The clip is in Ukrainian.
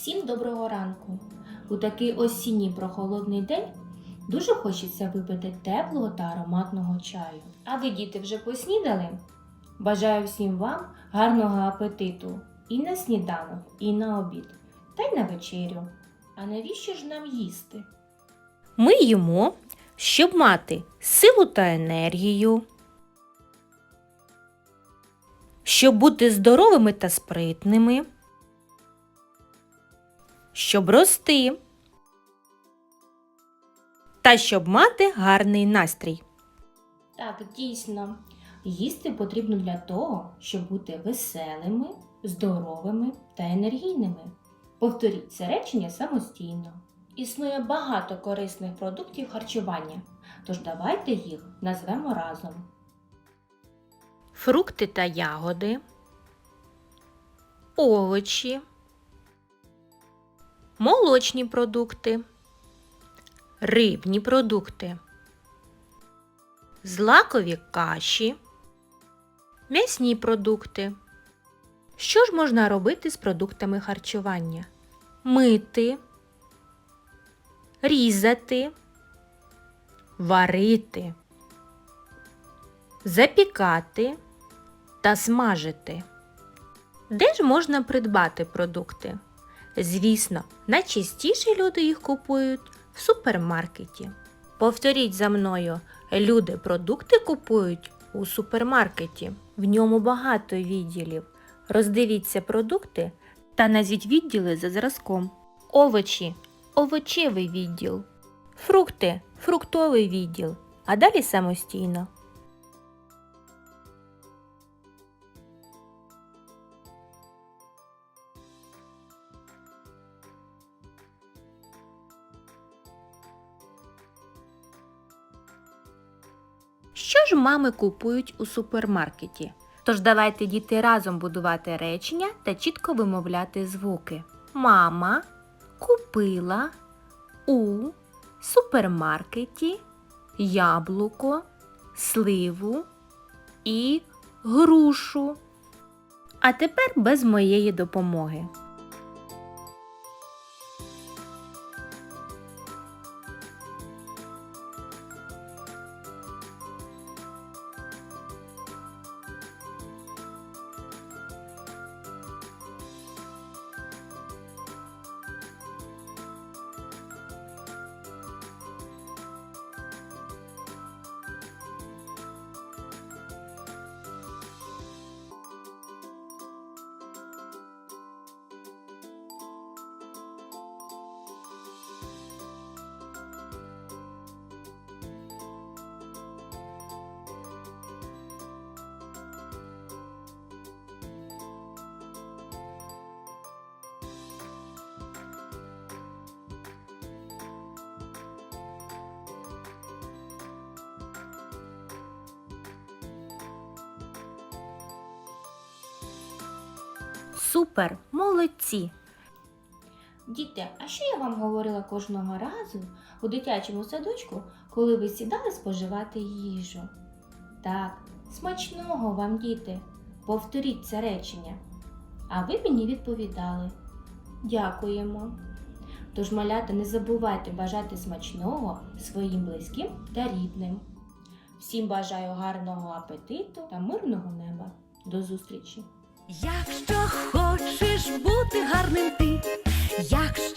Всім доброго ранку! У такий осінній прохолодний день дуже хочеться випити теплого та ароматного чаю. А ви, діти, вже поснідали? Бажаю всім вам гарного апетиту і на сніданок, і на обід, та й на вечерю. А навіщо ж нам їсти? Ми їмо, щоб мати силу та енергію, щоб бути здоровими та спритними, щоб рости та щоб мати гарний настрій. Так, дійсно, їсти потрібно для того, щоб бути веселими, здоровими та енергійними. Повторіть це речення самостійно. Існує багато корисних продуктів харчування, тож давайте їх назвемо разом. Фрукти та ягоди, овочі, молочні продукти, рибні продукти, злакові каші, м'ясні продукти. Що ж можна робити з продуктами харчування? Мити, різати, варити, запікати та смажити. Де ж можна придбати продукти? Звісно, найчастіше люди їх купують в супермаркеті. Повторіть за мною, люди продукти купують у супермаркеті. В ньому багато відділів. Роздивіться продукти та назвіть відділи за зразком. Овочі овочевий відділ, фрукти фруктовий відділ, а далі самостійно. Що ж мами купують у супермаркеті? Тож давайте діти разом будувати речення та чітко вимовляти звуки. Мама купила у супермаркеті яблуко, сливу і грушу. А тепер без моєї допомоги. Супер! Молодці! Діти, а що я вам говорила кожного разу у дитячому садочку, коли ви сідали споживати їжу? Так, смачного вам, діти, повторіть це речення. А ви мені відповідали. Дякуємо. Тож, малята, не забувайте бажати смачного своїм близьким та рідним. Всім бажаю гарного апетиту та мирного неба. До зустрічі! Якщо хочеш бути гарним ти, якщо